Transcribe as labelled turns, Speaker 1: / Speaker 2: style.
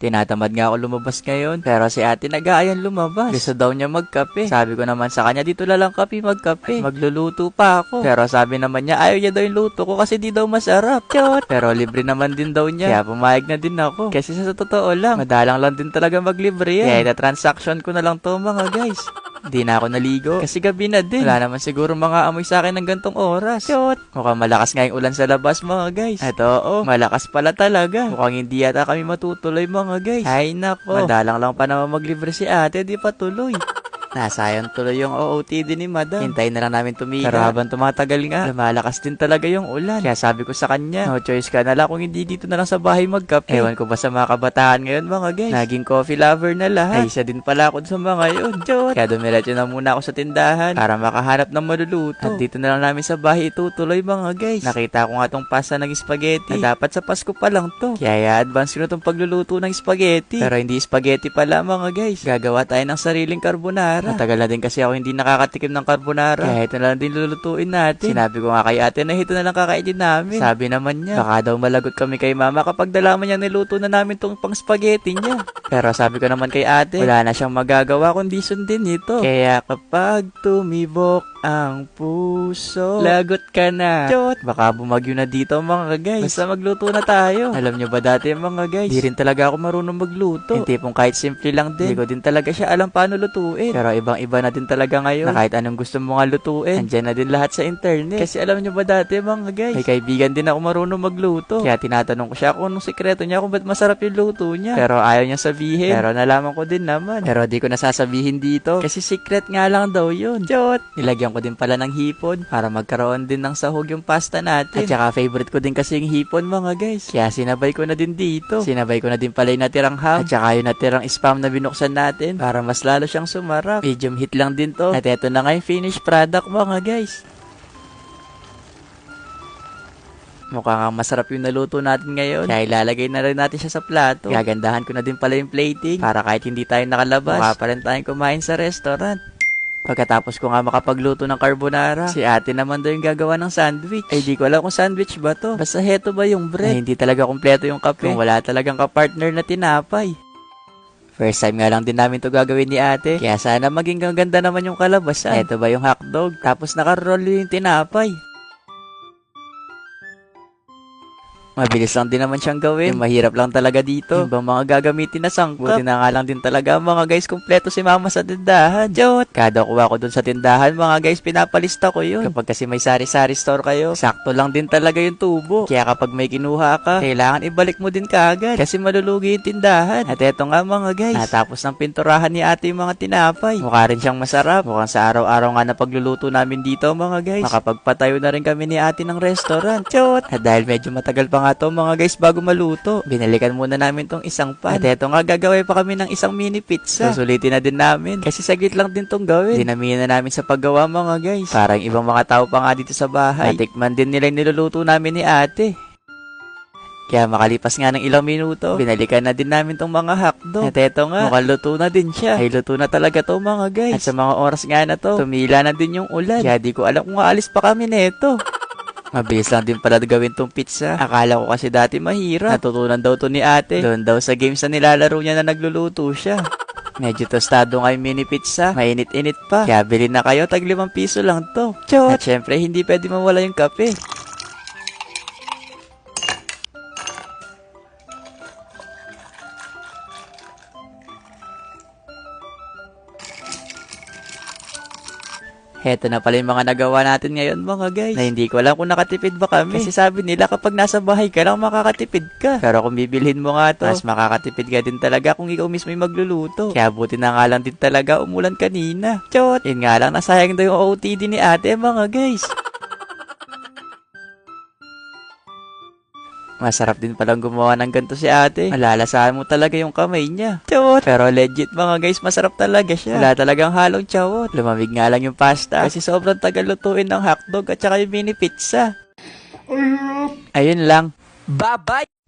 Speaker 1: Tinatamad nga ako lumabas ngayon, pero si ate nag-aayan lumabas. Gusto daw niya magkape. Sabi ko naman sa kanya, dito na lang kape magkape. Magluluto pa ako. Pero sabi naman niya, ayaw niya daw yung luto ko kasi di daw masarap. Chot! Pero libre naman din daw niya. Kaya pumayag na din ako. Kasi sa totoo lang, madalang lang din talaga maglibre yan. Kaya ita-transaction ko na lang to mga guys. Di na ako naligo. Kasi gabi na din. Wala naman siguro mga amoy sa akin ng gantong oras. Chot! Mukhang malakas nga yung ulan sa labas mga guys. At oo, malakas pala talaga. Mukhang hindi yata kami matutuloy mga guys. Ay nako. Madalang lang pa naman maglibre si ate, di pa tuloy. Nasayang tuloy yung OOTD ni madam. Hintayin na lang namin tumila. Pero habang tumatagal nga, lumalakas din talaga yung ulan. Kaya sabi ko sa kanya, no choice ka na lang kung hindi dito na lang sa bahay magkape. Ewan ko ba sa mga kabataan ngayon mga guys. Naging coffee lover na lahat. Ay, isa din pala ako sa mga yun. Chot. Kaya dumiretso na muna ako sa tindahan para makahanap ng maluluto. At dito na lang namin sa bahay itutuloy mga guys. Nakita ko nga tong pasta ng spaghetti na dapat sa Pasko pa lang to. Kaya advance ko na tong pagluluto ng spaghetti. Pero hindi spaghetti pala mga guys. Gagawa tayo ng sariling carbonara. Matagal na din kasi ako hindi nakakatikim ng carbonara. Kaya ito na lang din lulutuin natin. Sinabi ko nga kay ate na ito na lang kakainin namin. Sabi naman niya, baka daw malagot kami kay mama kapag dalaman niya niluto na namin tong pang spaghetti niya. Pero sabi ko naman kay ate, wala na siyang magagawa kundi sundin ito. Kaya kapag tumibok ang puso, lagot ka na. Chot! Baka bumagyo na dito mga guys. Basta magluto na tayo. Alam niyo ba dati mga guys, di rin talaga ako marunong magluto. Yung tipong kahit simple lang din, di ko din talaga siya alam paano lutuin. Pero ibang iba na din talaga ngayon, na kahit anong gusto mo nga lutuin, andyan na din lahat sa internet. Kasi alam niyo ba dati mga guys, may kaibigan din ako marunong magluto. Kaya tinatanong ko siya kung anong sikreto niya kung ba't masarap yung luto niya. Pero ayaw niya sabihin. Pero nalaman ko din naman. Pero di ko nasasabihin dito. Kasi secret nga lang daw yun. Chot! Nilagyan ko din pala ng hipon para magkaroon din ng sahog yung pasta natin. At saka favorite ko din kasi yung hipon mga guys. Kaya sinabay ko na din dito. Sinabay ko na din pala yung natirang ham. At saka yung natirang spam na binuksan natin para mas lalo siyang sumarap. Medium heat lang din to. At eto na nga yung finished product mga guys. Mukhang masarap yung naluto natin ngayon. Kaya ilalagay na rin natin siya sa plato. Gagandahan ko na din pala yung plating para kahit hindi tayo nakalabas, mukha pa rin tayong kumain sa restaurant. Pagkatapos ko nga makapagluto ng carbonara, si ate naman daw yung gagawa ng sandwich. Ay di ko alam kung sandwich ba to. Basta heto ba yung bread. Ay, hindi talaga kompleto yung kape. Kung wala talagang kapartner na tinapay. First time nga lang din namin to gagawin ni ate. Kaya sana maging ganda naman yung kalabasan. Ito ba yung hotdog? Tapos nakaroll yung tinapay. Mabilis lang din naman siyang gawin. Yung mahirap lang talaga dito. Yung bang mga gagamitin na sangkap. Buti na nga lang din talaga mga guys, kompleto si mama sa tindahan. Jot! Kada kuha ko dun sa tindahan, mga guys, pinapalista ko yun. Kapag kasi may sari-sari store kayo, sakto lang din talaga yung tubo. Kaya kapag may kinuha ka, kailangan ibalik mo din kaagad. Kasi malulugi yung tindahan. At eto nga mga guys, natapos ng pinturahan ni ate yung mga tinapay. Mukha rin siyang masarap. Mukhang sa araw-araw nga na pagluluto namin dito mga guys. Makapagpatayo na rin kami ni ate ng restaurant. Chot! At dahil medyo matagal pa nga to mga guys bago maluto. Binalikan muna namin tong isang pan. At eto nga gagawin pa kami ng isang mini pizza. Susulitin na din namin. Kasi saglit lang din tong gawin. Dinamihan na namin sa paggawa mga guys. Parang ibang mga tao pa nga dito sa bahay. Natikman din nila yung niluluto namin ni ate. Kaya makalipas nga ng ilang minuto, binalikan na din namin tong mga hotdog. At eto nga, mukhang luto na din siya. Ay, luto na talaga to mga guys. At sa mga oras nga na to, tumila na din yung ulan. Kaya di ko alam kung aalis pa kami neto. Mabilis lang din pala gawin tong pizza. Akala ko kasi dati mahirap. Natutunan daw to ni ate. Doon daw sa games na nilalaro niya na nagluluto siya. Medyo tostado nga yung mini pizza. Mainit-init pa. Kaya bilhin na kayo, tag limang piso lang to. Chot! At syempre, hindi pwede mawala yung kape. Heto na pala yung mga nagawa natin ngayon mga guys. Na hindi ko alam kung nakatipid ba kami. Kasi sabi nila kapag nasa bahay ka lang makakatipid ka. Pero kung bibilhin mo nga to, mas makakatipid ka din talaga kung ikaw mismo yung magluluto. Kaya buti na nga lang din talaga umulan kanina. Chot! Yun nga lang, nasayang daw yung OOTD ni ate mga guys. Masarap din palang gumawa ng ganito si ate. Malalasahan mo talaga yung kamay niya. Chawot! Pero legit mga guys, masarap talaga siya. Wala talagang halong chawot. Lumamig nga lang yung pasta. Kasi sobrang tagal lutuin ng hotdog at saka yung mini pizza. Ayun lang.
Speaker 2: Bye-bye!